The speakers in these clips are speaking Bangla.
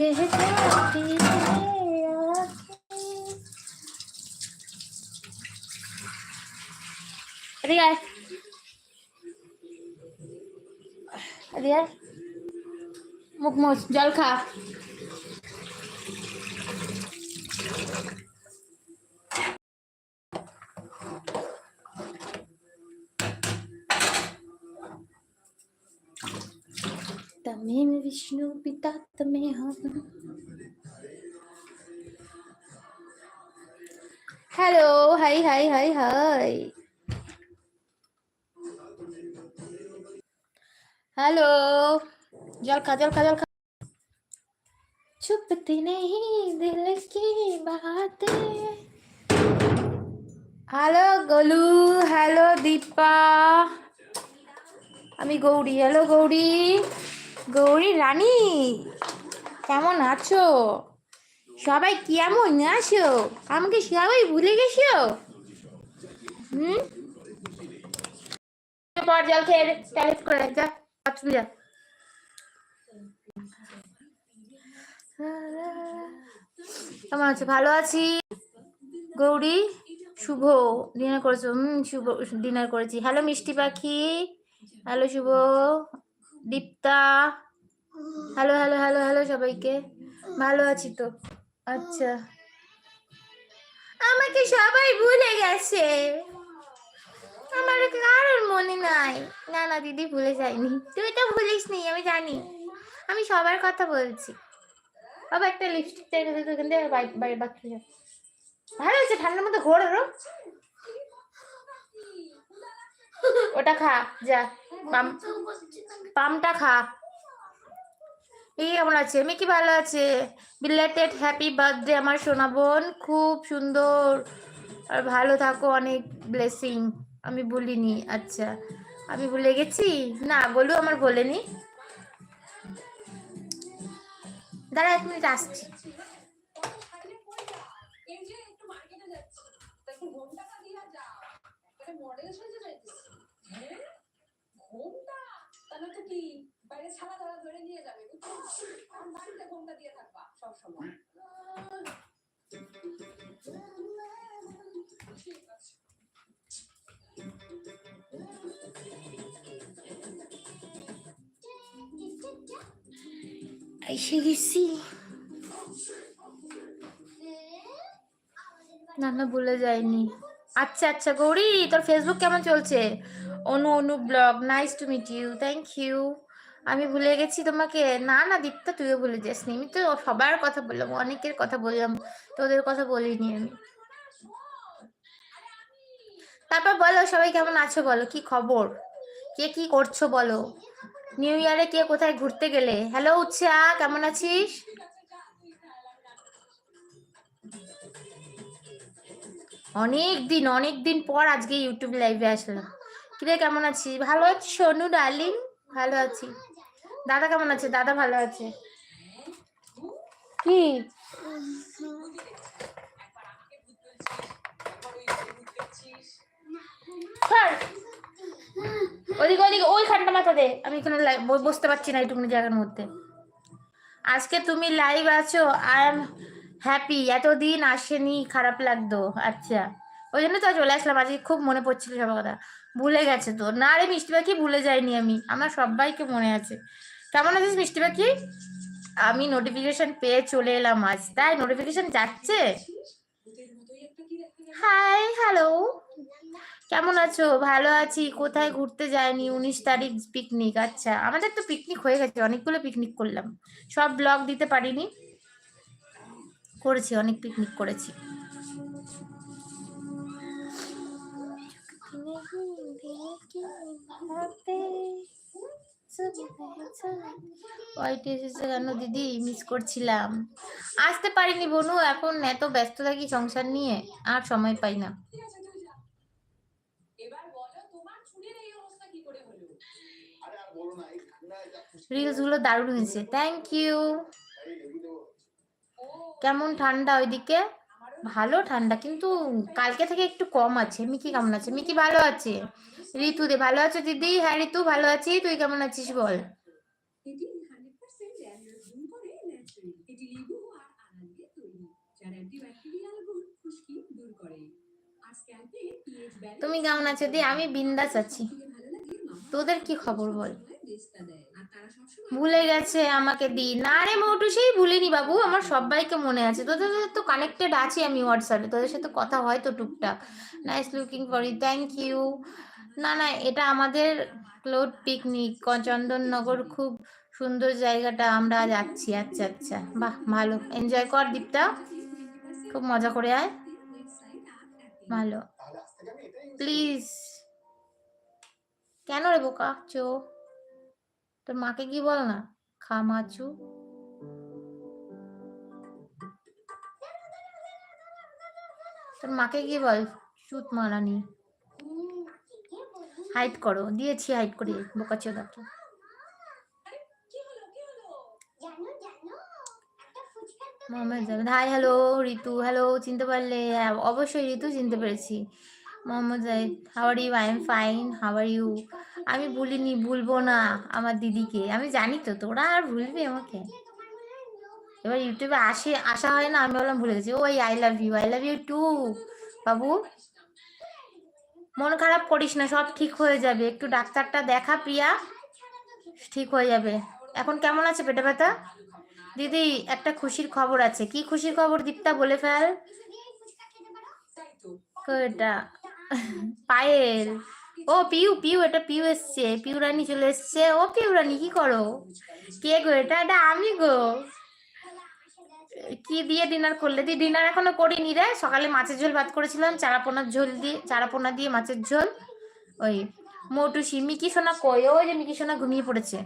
এদিকে আয়। এদিকে আয়। মুখ विष्णु पिता तमेहम hello hi hi hi hi hello জল খা জল খা জল খা छुपती नहीं दिल की बातें হ্যালো গোলু হ্যালো দীপা আমি গৌরী হ্যালো গৌরী গৌরী, রানী, কেমন আছো? সবাই কেমন আছো? আমাকে সবাই ভুলে গেছো? পর জল খেয়ে করে যা কেমন আছো? ভালো আছি? গৌরী, শুভ ডিনার করেছ? হুম, শুভ ডিনার করেছি। হ্যালো মিষ্টি পাখি। Hello Shubho. Dipta. Hello hello hello hello সবাইকে। ভালো আছি তো? আচ্ছা। আমাকে সবাই ভুলে গেছে। আমার কারোর মনে নাই। না না, দিদি ভুলে যায়নি। তুই তো ভুলিস নি, আমি জানি। আমি সবার কথা বলছি। বাবা, একটা লিপস্টিক চাই তো এখান থেকে বাইরে বাকি ভালো হয়েছে, ঠান্ডার মধ্যে ঘোর। ওটা খা, যা। পামটা খা। এই কেমন আছে? মিকি ভালো আছে? বিলেটেড হ্যাপি বার্থডে আমার সোনা বোন, খুব সুন্দর। আর ভালো থাকো, অনেক ব্লেসিং আমি বলিনি আচ্ছা। আমি ভুলে গেছি? না বলু আমার বলেনি। দাঁড়া, এক মিনিট আসছি। মডেল ঘোমটা? তাহলে তো কি? বাইরে ছাড়া ধরা ধরে নিয়ে যাবে আর বাড়িতে ঘোমটা দিয়ে থাকবা সব সময় ঠিক আছে। এসে গেছি। না না ভুলে যাইনি আচ্ছা আচ্ছা। গৌরী, তোর ফেসবুক কেমন চলছে? Anu Anu blog nice to meet you thank you আমি ভুলে গেছি তোমাকে। না না, দীপ্তা, তুইও ভুলে যাসনি। আমি তো সবার কথা বললাম, অনেকের কথা বললাম, তোদের কথা বলিনি আমি। তারপর বলো, সবাই কেমন আছো বলো, কি খবর? কে কি করছ বলো? নিউ ইয়ারে কে কোথায় ঘুরতে গেলে? হ্যালো উৎসা, কেমন আছিস? অনেক দিন অনেক দিন পর আজকে ইউটিউব লাইভে আসলাম। কিরে, কেমন আছিস? ভালো আছি সোনু, ডার্লিং, ভালো আছি। দাদা কেমন আছে? দাদা ভালো আছে। কি। ওদিকে ওদিকে ওই খানটা মাথা দে। আমি এখানে বসতে পারছি না এইটুকুনি জায়গার মধ্যে। আজকে তুমি লাইভ আছো আই এম হ্যাপি এতদিন আসেনি, খারাপ লাগতো। আচ্ছা ওই জন্য তো চলে আসলাম, আজকে খুব মনে পড়ছিল সবার কথা। ভুলে গেছে তো। না রে মিষ্টি পাখি, ভুলে যাইনি আমি। আমার সবাইকে মনে আছে। কেমন আছিস মিষ্টি পাখি? আমি নোটিফিকেশন পেয়ে চলে এলাম আজ। তাই নোটিফিকেশন যাচ্ছে? হাই হ্যালো কেমন আছো? ভালো আছি। কোথায় ঘুরতে যায়নি উনিশ তারিখ পিকনিক আচ্ছা আমাদের তো পিকনিক হয়ে গেছে। অনেকগুলো পিকনিক করলাম। সব ব্লগ দিতে পারিনি। করেছি, অনেক পিকনিক করেছি। হোয়াইট এসেছে কেন দিদি? মিস করছিলাম। আসতে পারিনি বনু, এখন এত ব্যস্ত থাকি সংসার নিয়ে, আর সময় পাই না। রিলসগুলো দারুণ হয়েছে। থ্যাংক ইউ কেমন ঠান্ডা ওইদিকে? ভালো ঠান্ডা কিন্তু কালকে থেকে একটু কম আছে। মিকি কেমন আছে? মিকি ভালো আছে? ঋতু দে ভালো আছে দিদি? হ্যাঁ ঋতু ভালো আছি। তুই কেমন আছিস বল? এটি 100% ল্যান্ডার জুম করে ন্যাচারালি। এটি লেবু আর আনার দিয়ে তৈরি যার অ্যান্টিব্যাকটেরিয়াল গুণ খুশকি দূর করে। আর স্ক্যাল্পে পিএইচ ব্যালেন্স তুমি কেমন আছো দি? আমি বিন্দাস আছি। তোদের কি খবর বল? ভুলে গেছে আমাকে দি না রে মৌটু সেই ভুলিনি বাবু আমার সবাইকে মনে আছে। তোদের সাথে তো কানেক্টেড আছি আমি হোয়াটসঅ্যাপে তোদের সাথে কথা হয় তো টুকটাক। Nice looking for you thank you না না এটা আমাদের ক্লোড পিকনিক চন্দননগর খুব সুন্দর জায়গাটা আমরা যাচ্ছি আচ্ছা আচ্ছা। বাহ ভালো। এনজয় কর দীপটা খুব মজা করে আয়। ভালো। প্লিজ কেন রে বোকা? চো। তোর মাকে কি বল না? খামাচু তোর মাকে কি বল? চুত মারানি হাইট করো। দিয়েছি হাইট করে। বোকা চোদাকে কি হলো কি হলো Mohammad Javed hi hello Ritu. Hello চিনতে পারলে। হ্যাঁ, অবশ্যই ঋতু চিনতে পেরেছি। Mohammad Zahid how are you I am fine how are you আমি ভুলিনি ভুলবো না আমার দিদিকে। আমি জানি তো তোরা আর ভুলবি আমাকে। এবার ইউটিউবে আসে আসা হয় না আমি বললাম ভুলে গেছি। ওই I love you I love you too বাবু। মন খারাপ করিস না সব ঠিক হয়ে যাবে। একটু ডাক্তারটা দেখা প্রিয়া। ঠিক হয়ে যাবে। এখন কেমন আছে পেটে ব্যথা? দিদি একটা খুশির খবর আছে। কি খুশির খবর দীপ্তা বলে ফেল। এটা? পায়েল। ও পিউ পিউ, এটা পিউ এসছে, পিউ রানী চলে এসছে। ও পিউ রানী, কি করো? কে গো এটা? এটা আমি গো। কি দিয়ে ডিনার করলে? দি ডিনার এখনও করিনি রে। সকালে মাছের ঝোল ভাত করেছিলাম, চারাপোনার ঝোল দিয়ে, চারাপোনা দিয়ে মাছের ঝোল। ওই মোটুসি, মিকি সোনা কই? ওই যে মিকি সোনা ঘুমিয়ে পড়েছে।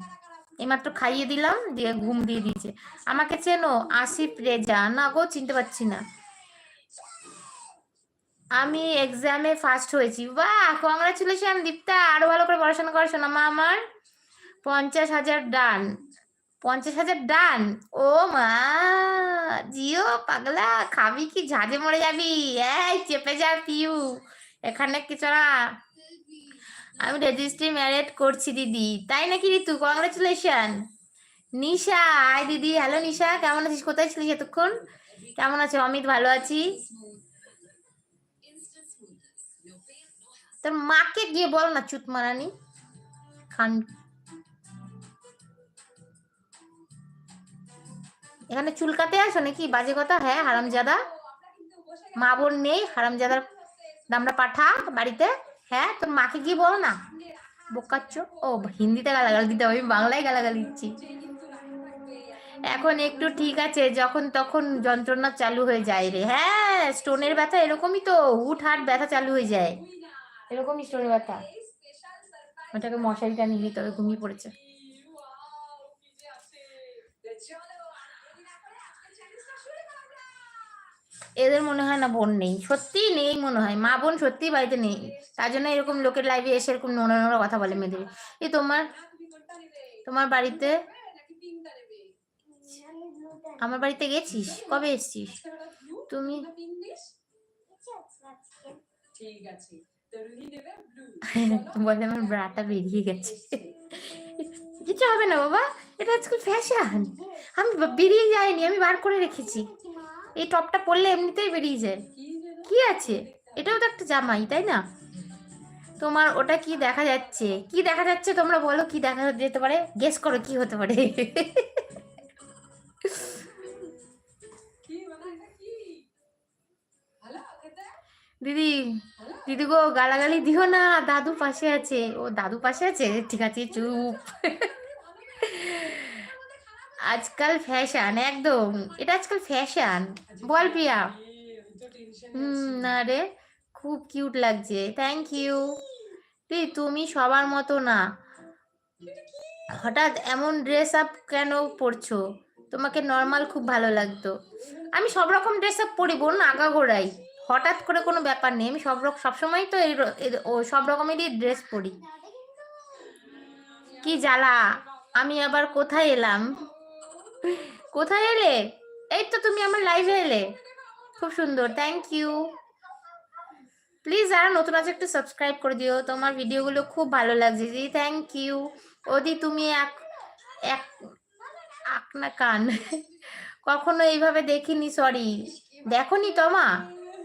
এইমাত্র খাইয়ে দিলাম, দিয়ে ঘুম দিয়ে দিয়েছে। আমাকে চেনো, আসিফ, রেজা। না গো, চিনতে পারছি না। আমি এক্সামে ফার্স্ট হয়েছি। বাহ কংগ্রাচুলেশন দীপ্তা, আরও ভালো করে পড়াশোনা করো শোনা মা আমার। পঞ্চাশ হাজার ডান পঞ্চাশ হাজার ডান ও মা, জিও, পাগলা, খাবি কি? ঝাঁঝে মরে যাবি। এই, চেপে যা, পিউ। এখানে কিছু না আমি রেজিস্ট্রি ম্যারেড করছি, দিদি। তাই নাকি ঋতু? কংগ্রাচুলেশন নিশা আয় দিদি। হ্যালো নিশা, কেমন আছিস? কোথায় ছিলিস এতক্ষণ? কেমন আছো? অমিত, ভালো আছি? তোর মাকে গিয়ে বল না চুত মারানি। খান। এখানে চুলকাতে আসো নাকি? বাজে কথা হ্যাঁ হারামজাদা? মা বোন নেই, হারামজাদার দামরা পাঠা বাড়িতে। হ্যাঁ তোর মাকে গিয়ে বল না। বোকাচ্ছ। ও, হিন্দিতে গালাগাল দিতে আমি বাংলায় গালাগাল দিচ্ছি। এখন একটু ঠিক আছে, যখন তখন যন্ত্রণা চালু হয়ে যায় রে। হ্যাঁ স্টোনের ব্যথা এরকমই তো হুট হাট, ব্যথা চালু হয়ে যায়। এরকমই স্টোনের ব্যথা ওটাকে মশারি টানিয়ে দিতে হবে, ঘুমিয়ে পড়েছে। এদের মনে হয় না বোন নেই, সত্যিই নেই মনে হয়। মা বোন সত্যিই বাড়িতে নেই। তার জন্য এরকম লোকের লাইভে এসে এরকম নোংরা নোংরা কথা বলে মেয়েদের। এই তোমার তোমার বাড়িতে আমার বাড়িতে গেছিস? কবে এসছিস? তুমি ঠিক আছে। ব্লু। বলে আমার ব্রাটা বেরিয়ে গেছে। কিছু হবে না বাবা এটা আজকাল ফ্যাশন আমি বেরিয়ে যাইনি আমি বার করে রেখেছি। এই টপটা পরলে এমনিতেই বেরিয়ে যায়। কি কি আছে? এটাও তো একটা জামাই তাই না? তোমার ওটা কি দেখা যাচ্ছে? কি দেখা যাচ্ছে তোমরা বলো কি দেখা যেতে পারে? গেস করো কি হতে পারে। দিদি দিদি গো, গালাগালি দিও না, দাদু পাশে আছে। ও, দাদু পাশে আছে? ঠিক আছে, চুপ। আজকাল ফ্যাশন, একদম। এটা আজকাল ফ্যাশন। বল প্রিয়া। হুম, না রে, খুব কিউট লাগছে। থ্যাংক ইউ তুই তুমি সবার মতো না। হঠাৎ এমন ড্রেস আপ কেন পরছো? তোমাকে নর্মাল খুব ভালো লাগতো। আমি সব রকম ড্রেস আপ পরি বোন আগাগোড়াই। হঠাৎ করে কোনো ব্যাপার নেই, আমি সব রকম সবসময় তো এই সব রকমেরই ড্রেস পরি। কি জ্বালা, আমি আবার কোথায় এলাম? কোথায় এলে? এই তো তুমি আমার লাইভে এলে। খুব সুন্দর থ্যাংক ইউ প্লিজ যারা নতুন আছে একটু সাবস্ক্রাইব করে দিও, তোমার ভিডিওগুলো খুব ভালো লাগছে। দিদি থ্যাংক ইউ ওদি, তুমি এক এক আক না কান। কখনো এইভাবে দেখিনি সরি দেখনি, তোমা?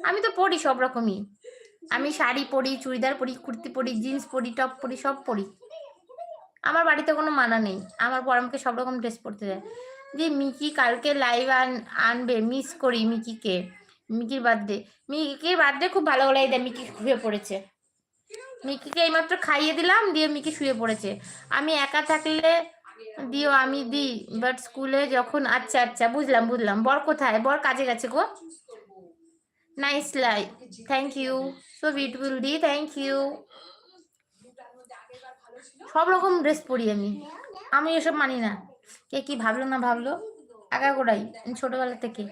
আমি তো পড়ি সব রকমই। আমি শাড়ি পরি চুড়িদার পরি কুর্তি পরি জিন্স পরি টপ পরি সব পরি। আমার বাড়িতে কোনো মানা নেই। আমার বর আমাকে সব রকম ড্রেস পরতে দেয়। যে মিকি কালকে লাইভ আন আনবে মিস করি মিকিকে। মিকির বার্থডে মিকির বার্থডে খুব ভালো লাগে দেয় মিকি শুয়ে পড়েছে। মিকিকে এইমাত্র খাইয়ে দিলাম দিয়ে মিকি শুয়ে পড়েছে। আমি একা থাকলে দিও আমি দিই। বাট স্কুলে যখন আচ্ছা আচ্ছা বুঝলাম বুঝলাম। বর কোথায়? বর কাজে গেছে গো। নাইস লাই থ্যাংক ইউ সো বিউটিফুল দি থ্যাংক ইউ সব রকম ড্রেস পরি আমি। আমি এসব মানি না। কে কি ভাবলো না ভাবলো আগাগোড়াই ছোটবেলা থেকে।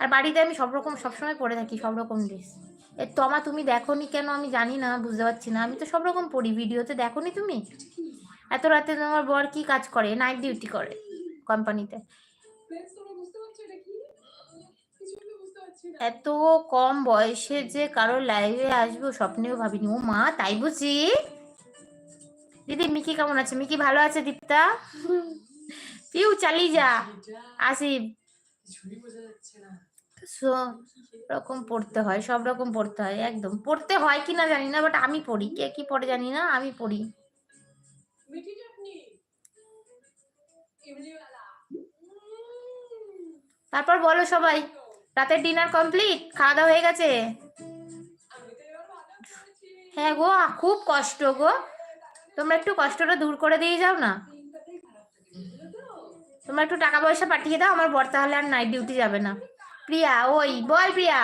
আর বাড়িতে আমি সব রকম সবসময় পরে থাকি, সব রকম ড্রেস এ তমা তুমি দেখো নি কেন আমি জানি না, বুঝতে পারছি না। আমি তো সব রকম পড়ি ভিডিওতে দেখো নি তুমি? এত রাতে তোমার বর কি কাজ করে? নাইট ডিউটি করে কোম্পানিতে Friends, তোমরা বুঝতে পারছ এটা কি কিছুই তো বুঝতে পারছি না এত কম বয়সে যে কারও লাইভে আসব স্বপ্নেও ভাবিনি। ও মা, তাই বুঝি? দিদি, মিকি কেমন আছে? মিকি ভালো আছে, দীপ্তা? পিউ, চালিয়ে যা। সব রকম পড়তে হয়, সব রকম পড়তে হয়, একদম। পড়তে হয় কি না জানি না বাট আমি পড়ি। কে কি পড়ে জানি না, আমি পড়ি। তারপর বলো সবাই। রাতের ডিনার কমপ্লিট খাওয়া দাওয়া হয়ে গেছে? হ্যাঁ গো খুব কষ্ট গো। তোমরা একটু কষ্টটা দূর করে দিয়ে যাও না। তোমরা একটু টাকা পয়সা পাঠিয়ে দাও, আমার বর তাহলে আর নাইট ডিউটি যাবে না। প্রিয়া, ওই, বল প্রিয়া।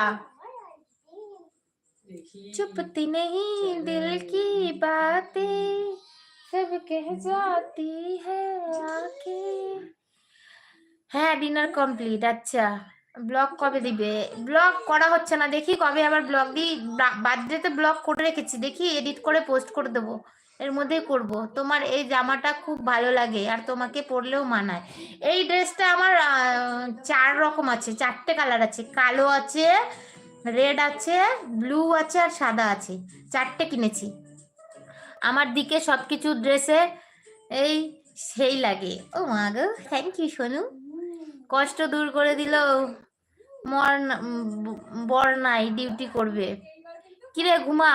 চুপতি নেই, দিল কি বাতে? সব কে জাতি হ্যাঁ ডিনার হ্যাঁ, কমপ্লিট আচ্ছা। ব্লগ কবে দিবে? ব্লগ করা হচ্ছে না। দেখি কবে আবার ব্লগ দিই। বার্থডেতে ব্লগ করে রেখেছি। দেখি এডিট করে পোস্ট করে দেবো। এর মধ্যেই করব। তোমার এই জামাটা খুব ভালো লাগে আর তোমাকে পরলেও মানায়। এই ড্রেসটা আমার চার রকম আছে। চারটে কালার আছে। কালো আছে, রেড আছে, ব্লু আছে আর সাদা আছে। চারটে কিনেছি। আমার দিকে সব কিছু ড্রেসে এই সেই লাগে। ও মা গো থ্যাংক ইউ সোনু। কষ্ট দূর করে দিল। মর বর নাই ডিউটি করবে। কিরে ঘুমা?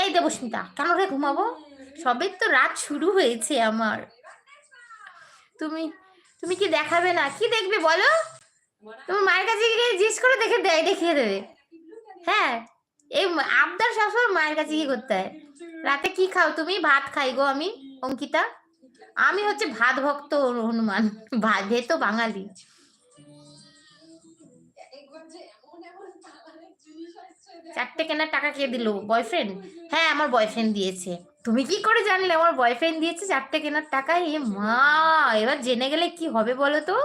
এই দেবস্মিতা কেন রে ঘুমাবো? সবে তো রাত শুরু হয়েছে আমার। তুমি তুমি কি দেখাবে না? কি দেখবে বলো? তোমার মায়ের কাছে গিয়ে জিজ্ঞেস করে দেখে দেয়, দেখিয়ে দেবে। হ্যাঁ এই আবদার সবসময় মায়ের কাছে কি করতে হয়। রাতে কি খাও তুমি? ভাত খাই গো আমি, অঙ্কিতা। আমি হচ্ছে ভাত ভক্ত হনুমান, ভাত তো বাঙালি। চারটে কেনার টাকা কে দিল? বয়ফ্রেন্ড হ্যাঁ আমার বয়ফ্রেন্ড দিয়েছে। তুমি কি করে জানলে? আমার বয়ফ্রেন্ড দিয়েছে চারটে কেনার টাকা? এ মা, এবার জেনে গেলে কি হবে বলো তো?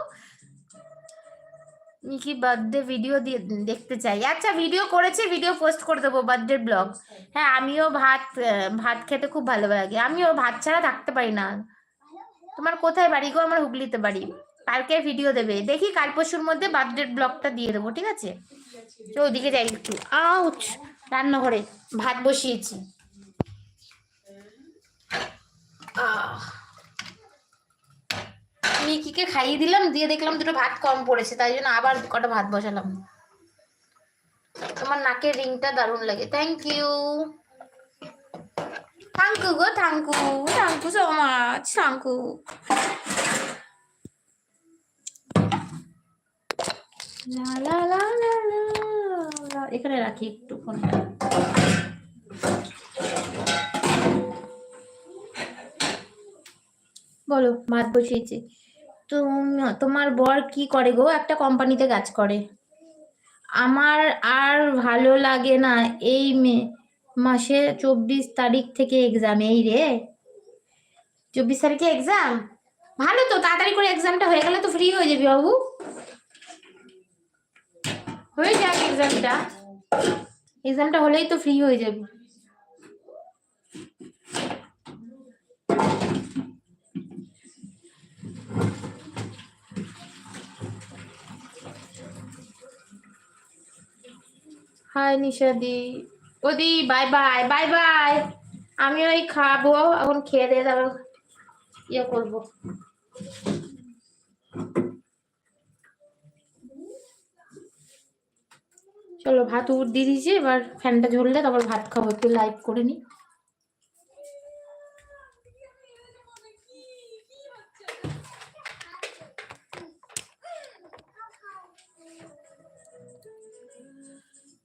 কি বার্থডে ভিডিও দিয়ে, দেখতে চাই। আচ্ছা ভিডিও করেছে ভিডিও পোস্ট করে দেবো বার্থডে ব্লগ। হ্যাঁ আমিও ভাত ভাত খেতে খুব ভালো লাগে। আমিও ভাত ছাড়া থাকতে পারি না। তোমার কোথায় বাড়ি গো? আমার হুগলিতে বাড়ি। কালকে ভিডিও দেবে। দেখি কাল পরশুর মধ্যে বার্থডে ব্লগটা দিয়ে দেবো, ঠিক আছে? চো ওদিকে যাই একটু। আউচ, রান্নাঘরে ভাত বসিয়েছি। মিকিকে খাইয়ে দিলাম, দিয়ে দেখলাম দুটো ভাত কম পড়েছে, তাই জন্য আবার কটা ভাত বসালাম। তোমার নাকের রিংটা দারুণ লাগে। Thank you thank you go thank you thank you so much thank you এখানে রাখি একটু বলো, ভাত বসিয়েছি। তুমি, তোমার বর কি করে গো? একটা কোম্পানিতে কাজ করে। আমার আর ভালো লাগে না এই মে, মাসে চব্বিশ তারিখ থেকে এক্সাম এই রে। চব্বিশ তারিখে এক্সাম ভালো তো, তাড়াতাড়ি করে এক্সামটা হয়ে গেলে তো ফ্রি হয়ে যাবি বাবু। হয়ে যাক এক্সামটা এক্সামটা হলেই তো ফ্রি হয়ে যাবে। হাই নিশাদি ওদি বাই বাই বাই বাই আমি ওই খাব, এখন খেয়ে দিয়ে তারপর ইয়ে করব। চলো ভাত উঠ দিয়ে দিয়েছি, এবার ফ্যানটা ঝরলে তারপর ভাত খাব, একটু লাইভ করে নি।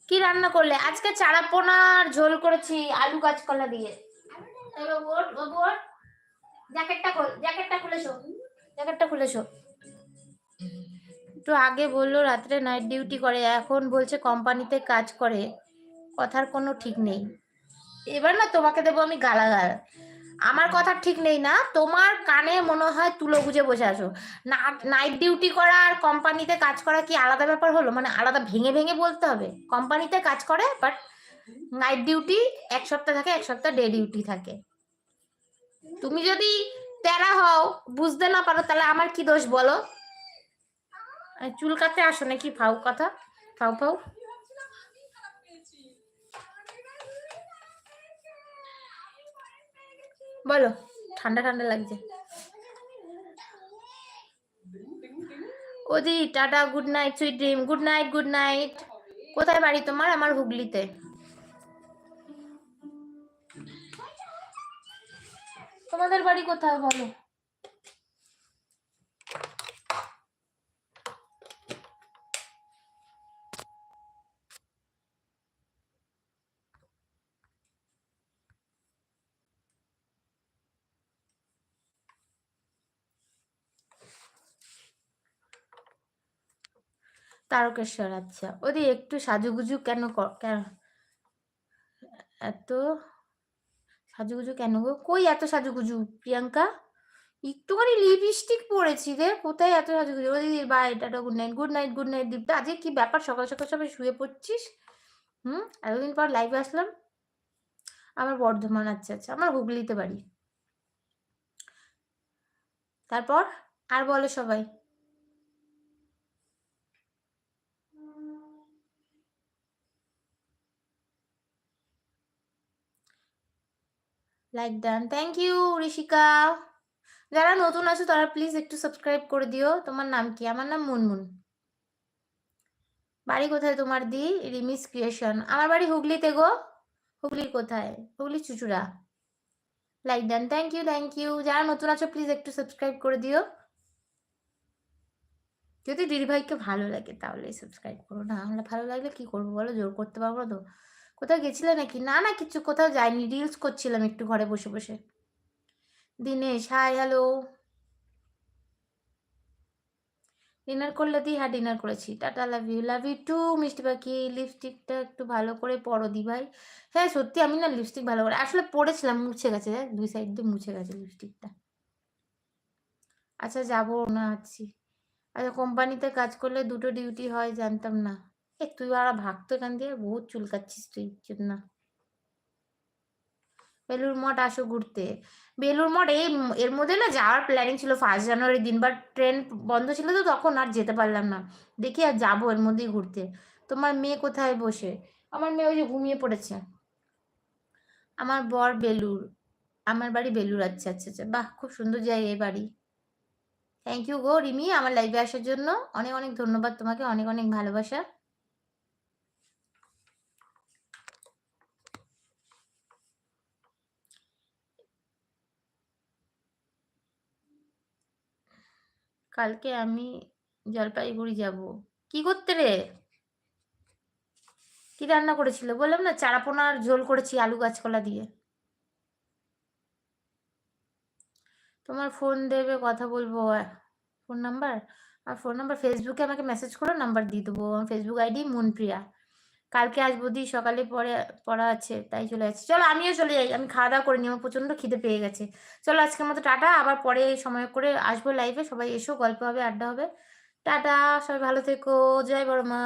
কি রান্না করলে? আজকে চারা পোনার ঝোল করেছি, আলু কাঁচকলা দিয়ে। জ্যাকেটটা খোল, জ্যাকেটটা খুলেছো? জ্যাকেটটা খুলেছো? একটু আগে বলল রাত্রে নাইট ডিউটি করে, এখন বলছে কোম্পানিতে কাজ করে। কথার কোনো ঠিক নেই। এবার না তোমাকে দেবো আমি গালাগাল। আমার কথা ঠিক নেই না, তোমার কানে মনে হয় তুলো গুজে বসে আছো। নাইট ডিউটি করা আর কোম্পানিতে কাজ করা কি আলাদা ব্যাপার হলো? মানে আলাদা ভেঙে ভেঙে বলতে হবে? কোম্পানিতে কাজ করে বাট নাইট ডিউটি এক সপ্তাহ থাকে, এক সপ্তাহ ডে ডিউটি থাকে। তুমি যদি তেরা হও, বুঝতে না পারো, তাহলে আমার কি দোষ বলো? আহ, চুল কাটতে আসো নাকি? ফাউ কথা। ফাউ ফাউ। বলো ঠান্ডা ঠান্ডা লাগছে। ওদি tata good night sweet dream good night good night কোথায় বাড়ি তোমার? আমার হুগলিতে। তোমাদের বাড়ি কোথায় বলো? তারকেশ্বর আচ্ছা। ওদি একটু সাজুগুজু কেন কেন? এত সাজুগুজু কেন গো? কই এত সাজুগুজু, প্রিয়াঙ্কা? একটুখানি লিপস্টিক পরেছি রে, কোথায় এত সাজুগুজু? ওদি bye, tata good night good night good night Dipta. আজকে কি ব্যাপার? সকাল সকাল সবাই শুয়ে পড়ছিস? হুম? এতদিন পর লাইভে আসলাম। আমার বর্ধমান আচ্ছা আচ্ছা আমার হুগলিতে বাড়ি। তারপর? আর বলো সবাই। Like done thank you Rishika যারা নতুন আছো, তারা প্লিজ একটু সাবস্ক্রাইব করে দিও। তোমার নাম কি? আমার নাম মুনমুন। বাড়ি কোথায় তোমার দি? রিমিস ক্রিয়েশন। আমার বাড়ি হুগলিতে গো। হুগলির কোথায়? Hooghly Chuchura. Like done thank you thank you যারা নতুন আছো প্লিজ একটু সাবস্ক্রাইব করে দিও। যদি দিদিভাইকে ভালো লাগে তাহলে সাবস্ক্রাইব করো। না হলে ভালো লাগলে কি করব বলো? জোর করতে পারব তো। কোথাও গেছিলে নাকি? না না, কিছু কোথাও যাইনি। রিলস করছিলাম একটু ঘরে বসে বসে। দিনেশ হাই হ্যালো ডিনার করলে দি? হ্যাঁ ডিনার করেছি। Tata love you love you too মিষ্টি পাখি। লিপস্টিকটা একটু ভালো করে পরো দি ভাই। হ্যাঁ সত্যি আমি না লিপস্টিক ভালো করে আসলে পরেছিলাম, মুছে গেছে। দেখ দুই সাইড দিয়ে মুছে গেছে লিপস্টিকটা আচ্ছা যাব না, আছি। আচ্ছা কোম্পানিতে কাজ করলে দুটো ডিউটি হয়, জানতাম না। এ তুই আর ভাগতো এখান দিয়ে বহুত চুলকাচ্ছিস তুই চুপ না। বেলুর মঠ আসো ঘুরতে। বেলুর মঠ, এই এর মধ্যে না যাওয়ার প্ল্যানিং ছিল ফার্স্ট জানুয়ারির দিন বাট ট্রেন বন্ধ ছিল তো তখন আর যেতে পারলাম না। দেখি আর যাব এর মধ্যেই ঘুরতে। তোমার মেয়ে কোথায় বসে? আমার মেয়ে ওই যে ঘুমিয়ে পড়েছে। আমার বর বেলুর আমার বাড়ি বেলুর আচ্ছা আচ্ছা আচ্ছা। বাহ, খুব সুন্দর জায়গা এই বাড়ি। থ্যাংক ইউ গো, রিমি, আমার লাইভে আসার জন্য। অনেক অনেক ধন্যবাদ তোমাকে, অনেক অনেক ভালোবাসা। কালকে আমি জলপাইগুড়ি যাব। কি করতে রে? কি রান্না করেছিল? বললাম না, চারাপোনার ঝোল করেছি আলু গাছকলা দিয়ে। তোমার ফোন দেবে, কথা বলব। Phone number? আর ফোন নাম্বার? ফেসবুকে আমাকে মেসেজ করো নাম্বার দিয়ে দেবো। আমার ফেসবুক আইডি মনপ্রিয়া। কালকে আসব দি সকালে পরে, পড়া আছে, তাই চলে যাচ্ছি। চলো আমিও চলে যাই, আমি খাওয়া দাওয়া করে নিই, আমার প্রচণ্ড খিদে পেয়ে গেছে। চলো আজকের মতো টাটা, আবার পরে সময় করে আসব লাইফে সবাই এসো, গল্প হবে, আড্ডা হবে। টাটা, সবাই ভালো থেকো, জয় বড় মা।